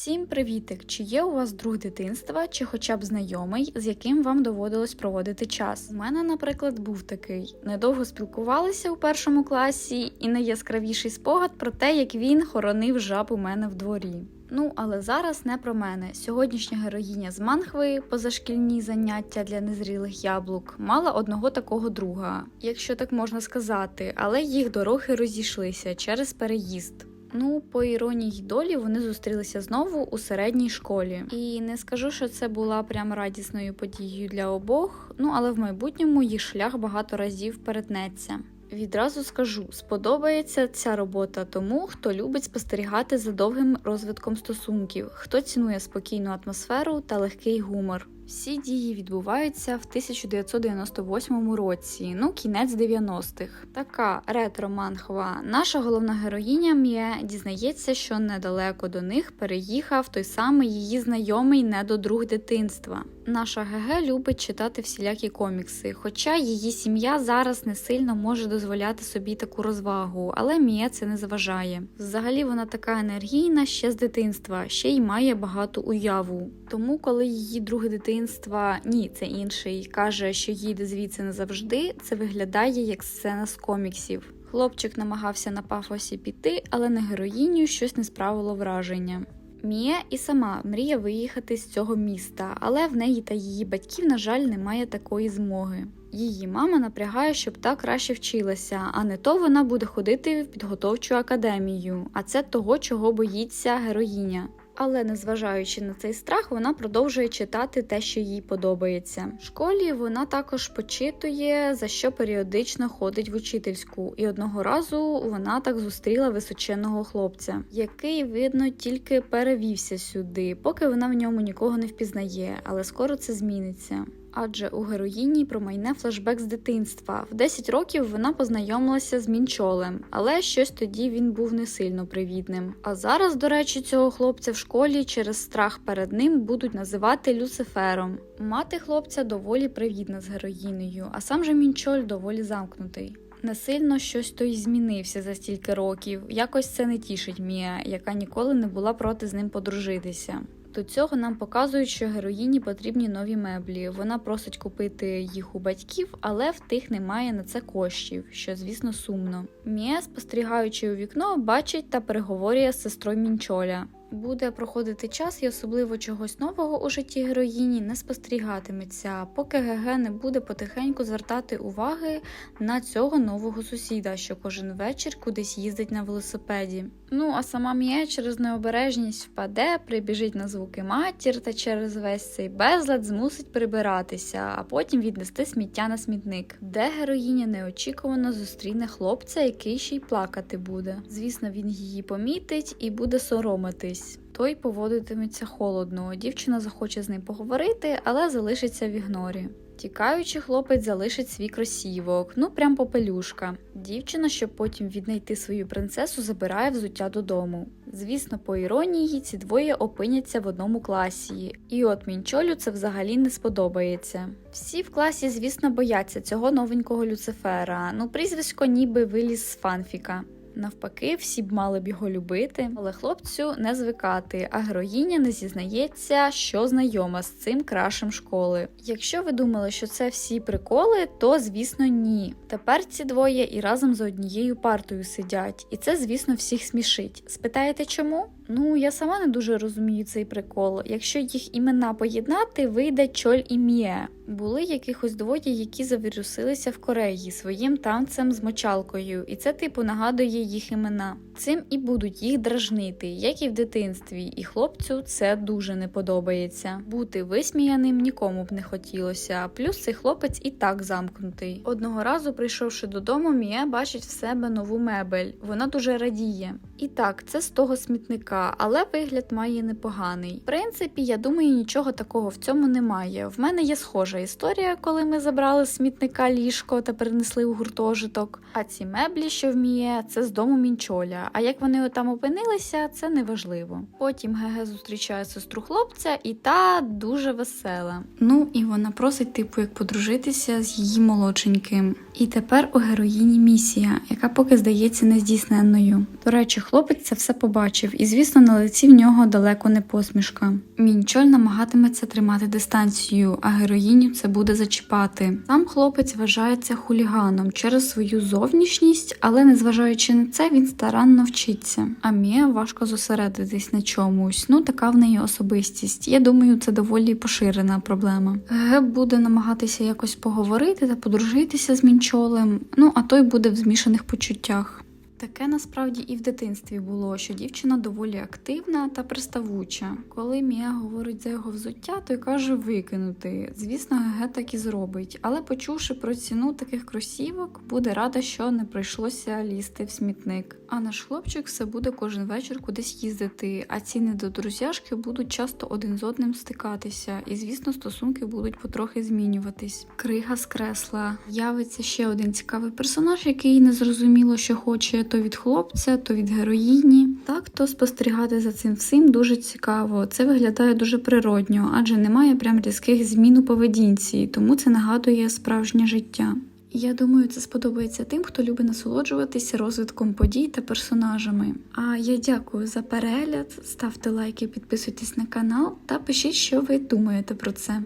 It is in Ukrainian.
Всім привітик! Чи є у вас друг дитинства, чи хоча б знайомий, з яким вам доводилось проводити час? У мене, наприклад, був такий. Недовго спілкувалися у першому класі, і найяскравіший спогад про те, як він хоронив жаб у мене в дворі. Ну, але зараз не про мене. Сьогоднішня героїня з Манхви, позашкільні заняття для незрілих яблук, мала одного такого друга, якщо так можна сказати, але їх дороги розійшлися через переїзд. Ну, по іронії долі, вони зустрілися знову у середній школі. І не скажу, що це була прям радісною подією для обох, ну але в майбутньому їх шлях багато разів перетнеться. Відразу скажу, сподобається ця робота тому, хто любить спостерігати за довгим розвитком стосунків, хто цінує спокійну атмосферу та легкий гумор. Всі дії відбуваються в 1998 році, ну кінець 90-х. Така ретро-манхва. Наша головна героїня Мє дізнається, що недалеко до них переїхав той самий її знайомий недодруг дитинства. Наша ГГ любить читати всілякі комікси, хоча її сім'я зараз не сильно може дозволяти собі таку розвагу, але Мія це не заважає. Взагалі вона така енергійна ще з дитинства, ще й має багату уяву. Тому, коли її друге дитинства, ні, це інший, каже, що їде звідси назавжди, це виглядає як сцена з коміксів. Хлопчик намагався на пафосі піти, але на героїню щось не справило враження. Мія і сама мріє виїхати з цього міста, але в неї та її батьків, на жаль, немає такої змоги. Її мама напрягає, щоб та краще вчилася, а не то вона буде ходити в підготовчу академію, а це того, чого боїться героїня. Але незважаючи на цей страх, вона продовжує читати те, що їй подобається. В школі вона також почитує, за що періодично ходить в учительську, і одного разу вона так зустріла височеного хлопця, який, видно, тільки перевівся сюди, поки вона в ньому нікого не впізнає, але скоро це зміниться. Адже у героїні промайне флешбек з дитинства. В 10 років вона познайомилася з мінчолем, але щось тоді він був не сильно привітним. А зараз, до речі, цього хлопця в школі через страх перед ним будуть називати Люцифером. Мати хлопця доволі привітна з героїнею, а сам же мінчоль доволі замкнутий. Не сильно щось той змінився за стільки років. Якось це не тішить Мія, яка ніколи не була проти з ним подружитися. До цього нам показують, що героїні потрібні нові меблі. Вона просить купити їх у батьків, але в тих немає на це коштів, що, звісно, сумно. Мія, спостерігаючи у вікно, бачить та переговорює з сестрою Мінчоля. Буде проходити час і особливо чогось нового у житті героїні не спостерігатиметься, поки ГГ не буде потихеньку звертати уваги на цього нового сусіда, що кожен вечір кудись їздить на велосипеді. Ну а сама Мія через необережність впаде, прибіжить на звуки матір та через весь цей безлад змусить прибиратися, а потім віднести сміття на смітник, де героїня неочікувано зустріне хлопця, який ще й плакати буде. Звісно, він її помітить і буде соромитись. Той поводитиметься холодно. Дівчина захоче з ним поговорити, але залишиться в ігнорі. Тікаючи, хлопець залишить свій кросівок, ну прям попелюшка. Дівчина, щоб потім віднайти свою принцесу, забирає взуття додому. Звісно, по іронії, ці двоє опиняться в одному класі, і от мінчолю це взагалі не сподобається. Всі в класі, звісно, бояться цього новенького Люцифера. Ну, прізвисько ніби виліз з фанфіка. Навпаки, всі б мали б його любити, але хлопцю не звикати, а героїня не зізнається, що знайома з цим крашем школи. Якщо ви думали, що це всі приколи, то звісно ні. Тепер ці двоє і разом за однією партою сидять, і це, звісно, всіх смішить. Спитаєте чому? Ну, я сама не дуже розумію цей прикол. Якщо їх імена поєднати, вийде чоль і м'є. Були якихось двоє, які завірусилися в Кореї своїм танцем з мочалкою, і це типу нагадує їх імена. Цим і будуть їх дражнити, як і в дитинстві, і хлопцю це дуже не подобається. Бути висміяним нікому б не хотілося. Плюс цей хлопець і так замкнутий. Одного разу, прийшовши додому, Мія бачить в себе нову мебель. Вона дуже радіє. І так, це з того смітника, але вигляд має непоганий. В принципі, я думаю, нічого такого в цьому немає. В мене є схожа історія, коли ми забрали з смітника ліжко та перенесли у гуртожиток. А ці меблі, що вміє, це з дому мінчоля. А як вони там опинилися, це неважливо. Потім ГГ зустрічає сестру хлопця, і та дуже весела. Ну і вона просить, типу, як подружитися з її молодшеньким. І тепер у героїні місія, яка поки здається нездійсненною. До речі, Хлопець це все побачив, і, звісно, на лиці в нього далеко не посмішка. Мінчоль намагатиметься тримати дистанцію, а героїню це буде зачіпати. Сам хлопець вважається хуліганом через свою зовнішність, але незважаючи на це, він старанно вчиться. А Мія важко зосередитись на чомусь. Ну така в неї особистість. Я думаю, це доволі поширена проблема. Геб буде намагатися якось поговорити та подружитися з мінчолем. Ну а той буде в змішаних почуттях. Таке насправді і в дитинстві було, що дівчина доволі активна та приставуча. Коли Мія говорить за його взуття, той каже викинути. Звісно, Геге так і зробить, але почувши про ціну таких кросівок, буде рада, що не прийшлося лізти в смітник. А наш хлопчик все буде кожен вечір кудись їздити, а ці недодрузяшки будуть часто один з одним стикатися, і звісно, стосунки будуть потрохи змінюватись. Крига з кресла. Явиться ще один цікавий персонаж, який не зрозуміло, що хоче то від хлопця, то від героїні. Так то спостерігати за цим всім дуже цікаво. Це виглядає дуже природньо, адже немає прям різких змін у поведінці, тому це нагадує справжнє життя. Я думаю, це сподобається тим, хто любить насолоджуватися розвитком подій та персонажами. А я дякую за перегляд. Ставте лайки, підписуйтесь на канал та пишіть, що ви думаєте про це.